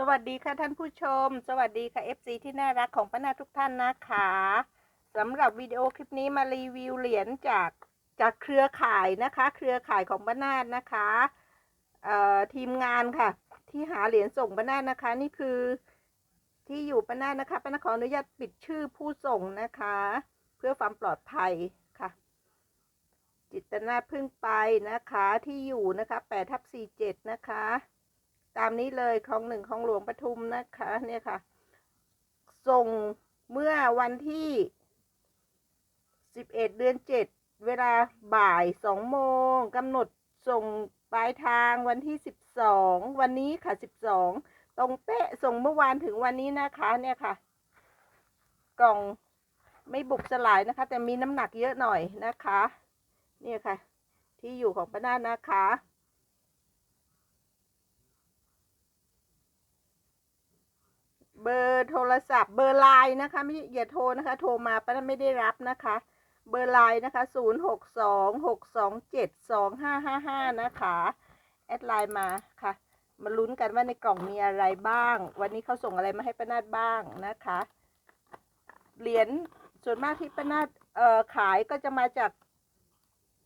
สวัสดีค่ะท่านผู้ชม สวัสดีค่ะ FC ที่น่ารักของป้านาทุกท่านนะคะสำหรับวิดีโอคลิปนี้มารีวิวเหรียญจากจากเครือข่ายนะคะ เครือข่ายของป้านาดนะคะเอ่อทีมงานค่ะ ที่หาเหรียญส่งป้านาดนะคะ นี่คือที่อยู่ป้านาดนะคะป้านาขออนุญาตปิดชื่อผู้ส่งนะคะ เพื่อความปลอดภัยค่ะ จิตนาพึ่งไปนะคะที่อยู่นะคะ8ทับ47นะคะ ตามนี้เลยคลองหนึ่งคลองหลวงปทุมนะคะ เนี่ยค่ะ ส่งเมื่อวันที่สิบเอ็ดเดือนเจ็ดเวลาบ่ายสองโมงกำหนดส่งปลายทางวันที่สิบสองวันนี้ค่ะสิบสองตรงเป๊ะส่งเมื่อวานถึงวันนี้นะคะเนี่ยค่ะ กล่องไม่บุกสลายนะคะ แต่มีน้ำหนักเยอะหน่อยนะคะ เนี่ยค่ะ ที่อยู่ของป้านาฏนะคะ บอร์โทรศัพท์เบอร์ไลน์นะคะไม่อย่าโทรนะคะ โทรมาป้าไม่ได้รับนะคะ เบอร์ไลน์นะคะศูนย์หกสองหกสองเจ็ดสองห้าห้าห้านะคะแอดไลน์มาค่ะ มาลุ้นกันว่าในกล่องมีอะไรบ้าง วันนี้เขาส่งอะไรมาให้ป้านาดบ้างนะคะเหรียญส่วนมากที่ป้านาดเอ่อขายก็จะมาจาก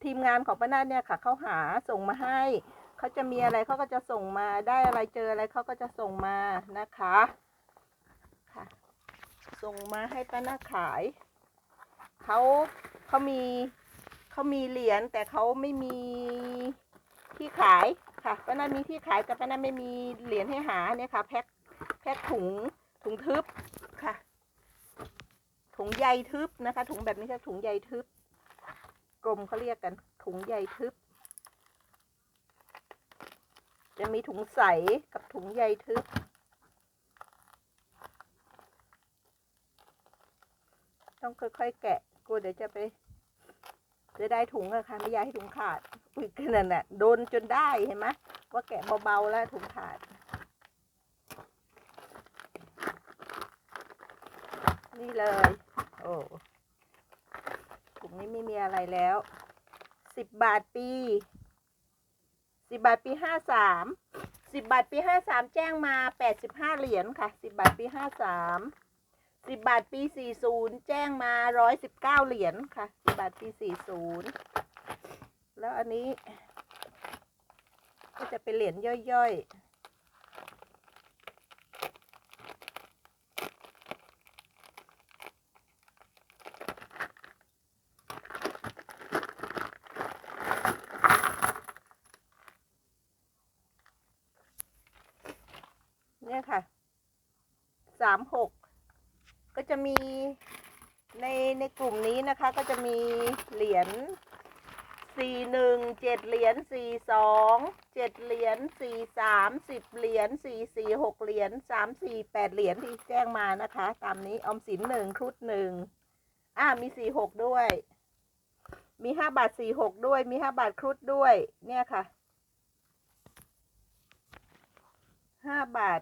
ทีมงานของป้านาดเนี่ยค่ะเขาหาส่งมาให้เขาจะมีอะไรเขาก็จะส่งมาได้อะไรเจออะไรเขาก็จะส่งมานะคะค่ะ ส่งมาให้ป้านาขายเขาเขามีเขามีเหรียญแต่เขาไม่มีที่ขายค่ะป้านามีที่ขายแต่ป้านาไม่มีเหรียญให้หาเนี่ยค่ะแพ็คแพ็คถุงถุงทึบค่ะ ถุงใยทึบนะคะ ถุงแบบนี้ค่ะถุงใยทึบกลมเขาเรียกกันถุงใยทึบ จะมีถุงใสกับถุงใยทึบ ต้องค่อยๆแกะกลัวเดี๋ยวจะไป จะได้ถุงอะค่ะไม่อยากให้ถุงขาดอุ้ยขนาดน่ะโดนจนได้เห็นไหมว่าแกะเบาๆแล้วถุงขาด นี่เลย โอ้ถุงนี้ไม่มีอะไรแล้วสิบบาทปีสิบบาทปีห้าสามสิบบาทปีห้าสามแจ้งมาแปดสิบห้าเหรียญค่ะสิบบาทปีห้าสาม สิบบาทปีสี่ศูนย์แจ้งมาร้อยสิบเก้าเหรียญค่ะสิบบาทปีสี่ศูนย์แล้วอันนี้ ก็จะเป็นเหรียญย่อยๆเนี่ยค่ะสามหก จะมีในในกลุ่มนี้นะคะ ก็จะมีเหรียญสี่หนึ่งเจ็ดเหรียญสี่สองเจ็ดเหรียญสี่สามสิบเหรียญสี่สี่หกเหรียญสามสี่แปดเหรียญที่แจ้งมานะคะ ตามนี้ออมสินหนึ่งครุฑหนึ่งอ่ามีสี่หกด้วย มีห้าบาทสี่หกด้วย มีห้าบาทครุฑด้วย เนี่ยค่ะห้าบาท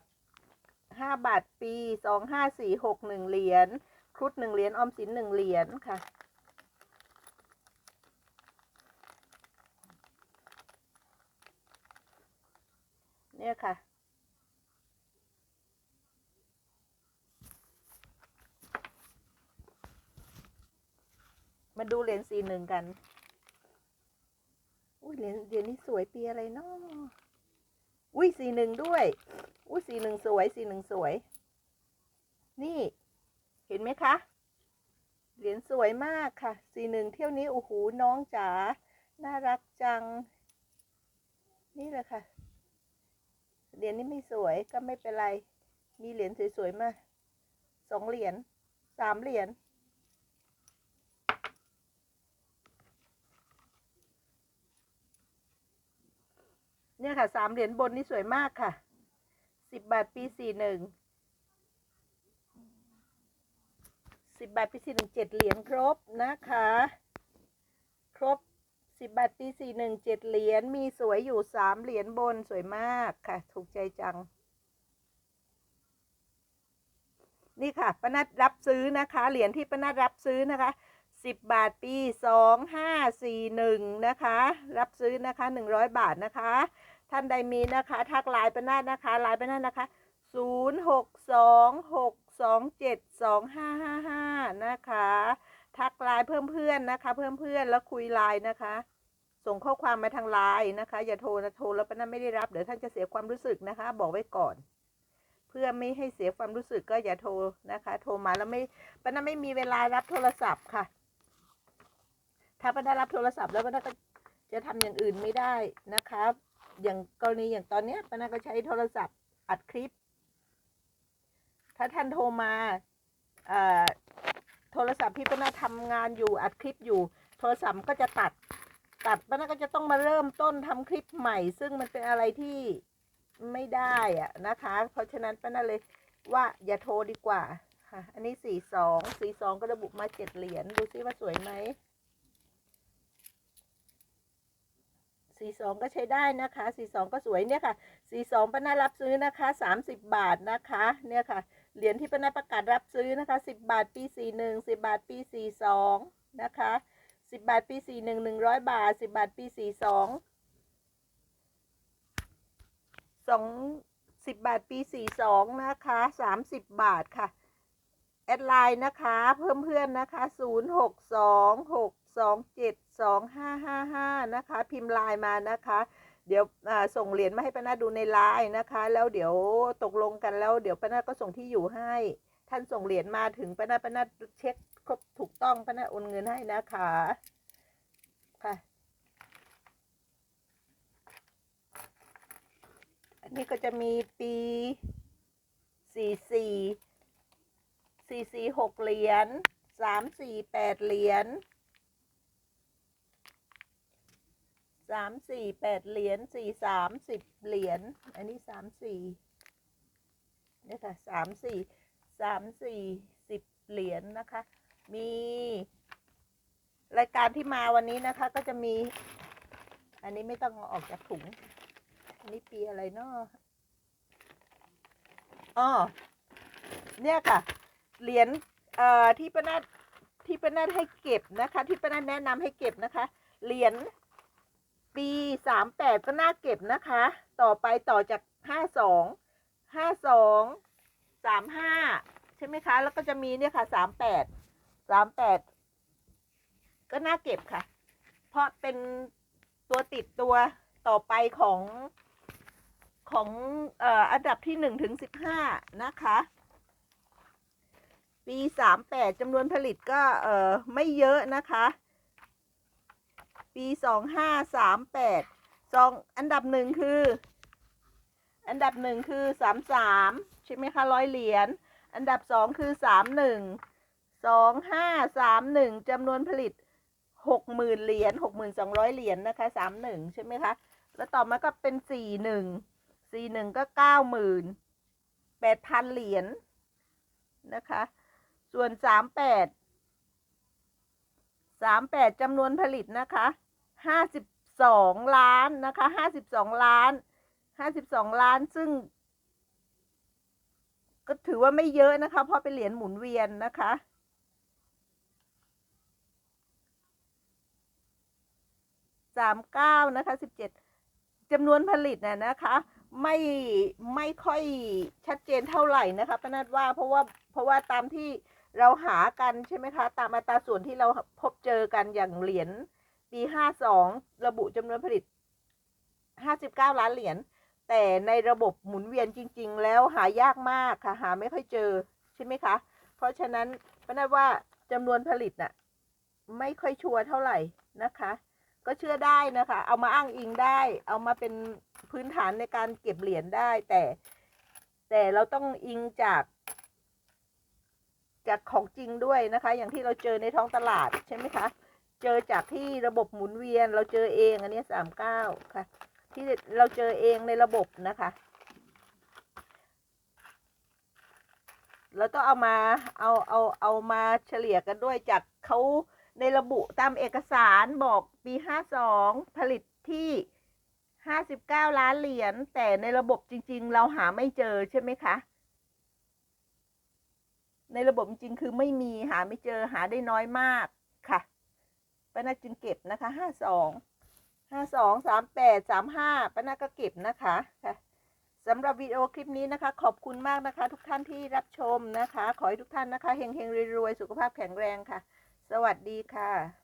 ห้าบาทปีสองห้าสี่หกหนึ่งเหรียญครุฑหนึ่งเหรียญออมสินหนึ่งเหรียญค่ะ เนี่ยค่ะมาดูเหรียญสีหนึ่งกันอุ้ยเหรียญเหรียญนี้สวยปีอะไรเนาะอุ้ยสีหนึ่งด้วย อุ้ยสีหนึ่งสวยสีหนึ่งสวย นี่เห็นไหมคะ เหรียญสวยมากค่ะ สีหนึ่งเที่ยวนี้โอ้โหน้องจ๋าน่ารักจัง นี่แหละค่ะ เหรียญนี้ไม่สวยก็ไม่เป็นไร มีเหรียญสวยๆมาสองเหรียญสามเหรียญเนี่ยค่ะสามเหรียญบนนี่สวยมากค่ะ สิบบาทปีสี่หนึ่งสิบบาทปีสี่หนึ่งเจ็ดเหรียญครบนะคะ ครบสิบบาทปีสี่หนึ่งเจ็ดเหรียญมีสวยอยู่สามเหรียญบนสวยมากค่ะ ถูกใจจัง นี่ค่ะป้านัดรับซื้อนะคะ เหรียญที่ป้านัดรับซื้อนะคะสิบบาทปีสองห้าสี่หนึ่งนะคะ รับซื้อนะคะหนึ่งร้อยบาทนะคะ ท่านใดมีนะคะ ทักไลน์ไป้านัดนะคะไลน์ไป้านัดนะคะศูนย์หกสองหกสองเจ็ดสองห้าห้าห้านะคะ ทักไลน์เพิ่มเพื่อนนะคะ เพิ่มเพื่อนแล้วคุยไลน์นะคะ ส่งข้อความมาทางไลน์นะคะ อย่าโทรนะโทรแล้วป้านาไม่ได้รับเดี๋ยวท่านจะเสียความรู้สึกนะคะ บอกไว้ก่อน เพื่อไม่ให้เสียความรู้สึกก็อย่าโทรนะคะ โทรมาแล้วไม่ป้านาไม่มีเวลารับโทรศัพท์ค่ะ ถ้าป้านารับโทรศัพท์แล้วป้านาก็จะทำอย่างอื่นไม่ได้นะคะ อย่างกรณีอย่างตอนเนี้ยป้านาก็ใช้โทรศัพท์อัดคลิป ถ้าท่านโทรมาโทรศัพท์ที่ป้านาทำงานอยู่อัดคลิปอยู่ โทรศัพท์ก็จะตัดตัดป้านาก็จะต้องมาเริ่มต้นทำคลิปใหม่ ซึ่งมันเป็นอะไรที่ไม่ได้อะนะคะ เพราะฉะนั้นป้านาเลยว่าอย่าโทรดีกว่าค่ะ อันนี้สี่สองสี่สองก็ระบุมาเจ็ดเหรียญดูซิว่าสวยไหม สี่สองก็ใช้ได้นะคะสี่สองก็สวยเนี่ยค่ะสี่สองป้าน่ารับซื้อนะคะสามสิบบาทนะคะ เนี่ยค่ะ เหรียญที่ป้าน่าประกาศรับซื้อนะคะสิบบาทปีสี่หนึ่งสิบบาทปีสี่สองนะคะสิบบาทปีสี่หนึ่งหนึ่งร้อยบาทสิบบาทปีสี่สองสองสิบบาทปีสี่สองนะคะสามสิบบาทค่ะ แอดไลน์นะคะเพิ่มเพื่อนนะคะศูนย์หกสองหกสองเจ็ดสองห้าห้าห้านะคะ พิมพ์ไลน์มานะคะ เดี๋ยวส่งเหรียญมาให้ป้านาดูในไลน์นะคะ แล้วเดี๋ยวตกลงกันแล้วเดี๋ยวป้านาก็ส่งที่อยู่ให้ ท่านส่งเหรียญมาถึงป้านาป้านาเช็คครบถูกต้องป้านาโอนเงินให้นะคะค่ะอันนี้ก็จะมีปีสี่ สี่สี่หกเหรียญสามสี่แปดเหรียญสามสี่แปดเหรียญสี่สามสิบเหรียญอันนี้สามสี่เนี่ยค่ะสามสี่สามสี่สิบเหรียญนะคะ มี รายการที่มาวันนี้นะคะ ก็จะมี อันนี้ไม่ต้องเอาออกจากถุง อันนี้ปีอะไรเนาะอ๋อเนี่ยค่ะ เหรียญเอ่อที่ป้านาดที่ป้านาดให้เก็บนะคะ ที่ป้านาดแนะนำให้เก็บนะคะ เหรียญปีสามแปดก็น่าเก็บนะคะ ต่อไปต่อจากห้าสองห้าสองสามห้าใช่ไหมคะ แล้วก็จะมีเนี่ยค่ะสามแปดสามแปดก็น่าเก็บค่ะ เพราะเป็นตัวติดตัวต่อไปของของออันดับที่หนึ่งถึงสิบห้านะคะ ปีสามแปดจำนวนผลิตก็เออไม่เยอะนะคะ ปีสองห้าสามแปดสองอันดับหนึ่งคือ อันดับหนึ่งคือสามสามใช่ไหมคะร้อยเหรียญอันดับสองคือสามหนึ่งสองห้าสามหนึ่งจำนวนผลิตหกหมื่นเหรียญหกหมื่นสองร้อยเหรียญนะคะสามหนึ่งใช่ไหมคะแล้วต่อมาก็เป็นสี่หนึ่งสี่หนึ่งก็เก้าหมื่นแปดพันเหรียญนะคะ ส่วนสามแปดสามแปดจำนวนผลิตนะคะห้าสิบสองล้านนะคะห้าสิบสองล้านห้าสิบสองล้านซึ่ง ก็ถือว่าไม่เยอะนะคะ เพราะเป็นเหรียญหมุนเวียนนะคะสามเก้านะคะสิบเจ็ดจำนวนผลิตน่ะนะคะ ไม่ไม่ค่อยชัดเจนเท่าไหร่นะคะป้านัดว่าเพราะว่าเพราะว่าตามที่ เราหากันใช่ไหมคะ ตามอัตราส่วนที่เราพบเจอกันอย่างเหรียญปีห้าสองระบุจำนวนผลิตห้าสิบเก้าล้านเหรียญแต่ในระบบหมุนเวียนจริง ๆ แล้วหายากมากค่ะ หาไม่ค่อยเจอใช่ไหมคะ เพราะฉะนั้นป้านัดว่าจำนวนผลิตน่ะไม่ค่อยชัวร์เท่าไหร่นะคะ ก็เชื่อได้นะคะ เอามาอ้างอิงได้ เอามาเป็นพื้นฐานในการเก็บเหรียญได้แต่ แต่เราต้องอิงจาก จากของจริงด้วยนะคะ อย่างที่เราเจอในท้องตลาดใช่ไหมคะ เจอจากที่ระบบหมุนเวียนเราเจอเองอันนี้สามเก้าค่ะ ที่เราเจอเองในระบบนะคะแล้วต้องเอามาเอาเอาเอามาเฉลี่ยกันด้วยจากเขาในระบุตามเอกสารบอกปีห้าสองผลิตที่ห้าสิบเก้าล้านเหรียญแต่ในระบบจริง ๆ เราหาไม่เจอใช่ไหมคะ ในระบบจริงคือไม่มีหาไม่เจอหาได้น้อยมากค่ะป้านาจึงเก็บนะคะห้าสองห้าสองสามแปดสามห้าป้านาก็เก็บนะคะค่ะสำหรับวิดีโอคลิปนี้นะคะ ขอบคุณมากนะคะ ทุกท่านที่รับชมนะคะ ขอให้ทุกท่านนะคะเฮงเฮงรวยๆสุขภาพแข็งแรงค่ะ สวัสดีค่ะ